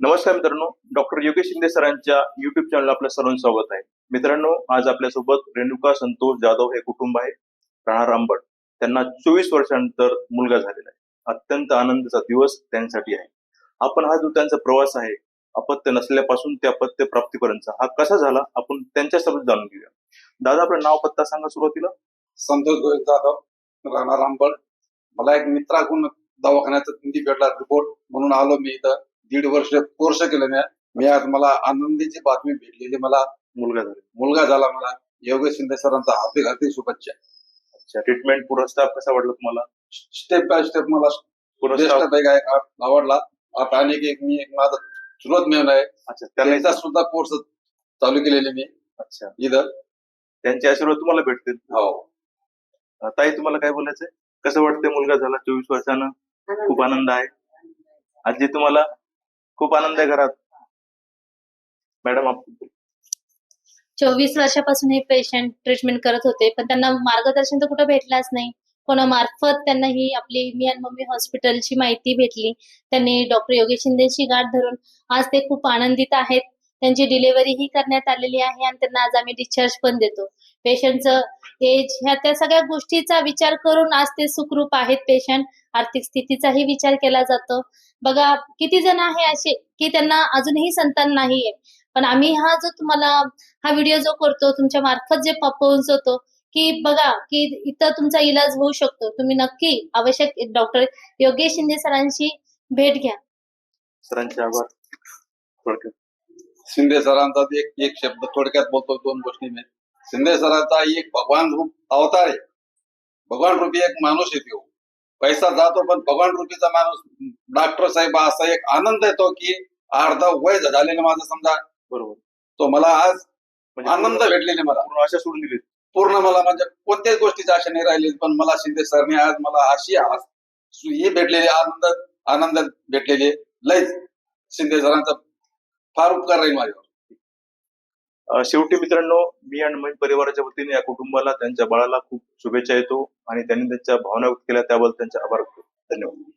नमस्कार मित्रांनो डॉक्टर योगेश शिंदे सरांच्या युट्यूब चॅनल आपल्या सर्वांचं स्वागत आहे. मित्रांनो आज आपल्यासोबत रेणुका संतोष जाधव हे कुटुंब आहे राणा रामबट त्यांना चोवीस वर्षानंतर मुलगा झालेला आहे. अत्यंत आनंदाचा दिवस त्यांच्यासाठी आहे. आपण हा जो त्यांचा प्रवास आहे अपत्य नसल्यापासून ते अपत्य प्राप्तीपर्यंतचा हा कसा झाला? आपण त्यांच्यासोबत जाणून घेऊया. दादा आपलं नाव पत्ता सांगा सुरुवातीला. संतोष गोयल जाधव राणा रामबळ मला एक मित्राकडून दवाखान्याचा भेटला रिपोर्ट म्हणून आलो मी इथं. दीड वर्ष कोर्स केलं मी. मी आज मला आनंदीची बातमी भेटलेली मला. मुलगा झाला. मुलगा झाला मला. योगेश शिंदे सरांचा हार्दिक हार्दिक शुभेच्छा. अच्छा ट्रीटमेंट पूर्ण स्टाफ कसा वाटला तुम्हाला? स्टेप बाय स्टेप मला आवडला. आता आणि एक मी एक माझा सुरत मेहन आहे. अच्छा त्यांना त्यांचा सुद्धा कोर्स चालू केलेले मी. अच्छा. इथं. त्यांचे आशीर्वाद तुम्हाला भेटतील. हो. अं, ताई तुम्हाला काय बोलायचंय? कसं वाटतंय मुलगा झाला? चोवीस वर्षानं खूप आनंद आहे. आजी तुम्हाला खूप आनंद आहे घरात. मॅडम आप- चोवीस वर्षापासून हे पेशंट ट्रीटमेंट करत होते पण त्यांना मार्गदर्शन तर कुठं भेटलाच नाही. कोणामार्फत त्यांना ही आपली मी आणि मम्मी हॉस्पिटलची माहिती भेटली. त्यांनी डॉक्टर योगेश शिंदेची गाठ धरून आज ते खूप आनंदित आहेत. त्यांची डिलिव्हरी ही करण्यात आलेली आहे आणि त्यांना आज आम्ही डिस्चार्ज पण देतो. पेशंटचं एज ह्या त्या सगळ्या गोष्टीचा विचार करून आज ते सुखरूप आहेत. पेशंट आर्थिक स्थितीचाही विचार केला जातो. बघा किती जण आहे असे की त्यांना अजूनही संतान नाहीये. पण आम्ही हा जो तुम्हाला हा व्हिडिओ जो करतो तुमच्या मार्फत जे पोहोचवतो की बघा की इथं तुमचा इलाज होऊ शकतो. तुम्ही नक्की आवश्यक डॉक्टर योगेश शिंदे सरांशी भेट घ्या. सरांचे आभार. थोडक्यात. शिंदे सरांचा एक एक शब्द थोडक्यात बोलतो दोन गोष्टी मी. शिंदे सरांचा एक भगवान रूप अवतार आहे. भगवान रूपी एक माणूस येतो पैसा जातो पण भगवान रूपीचा माणूस डॉक्टर साहेब असा एक आनंद येतो की अर्धा वय झालेलं माझं समजा. बरोबर. तो मला आज म्हणजे आनंद भेटलेले मला. पूर्ण आशा सोडून दिली. पूर्ण मला म्हणजे कोणत्याच गोष्टीची आशा नाही राहिली पण मला शिंदे सरने आज मला अशी आज हे भेटलेले आनंद आनंद भेटलेले. लय शिंदे सरांचा फार उपकार राहील माझ्यावर. शेवटी मित्रांनो मी आणि माझ्या परिवाराच्या वतीने या कुटुंबाला त्यांच्या बाळाला खूप शुभेच्छा येतो आणि त्यांनी त्यांच्या भावना व्यक्त केल्या त्याबद्दल त्यांचे आभार व्यक्त धन्यवाद.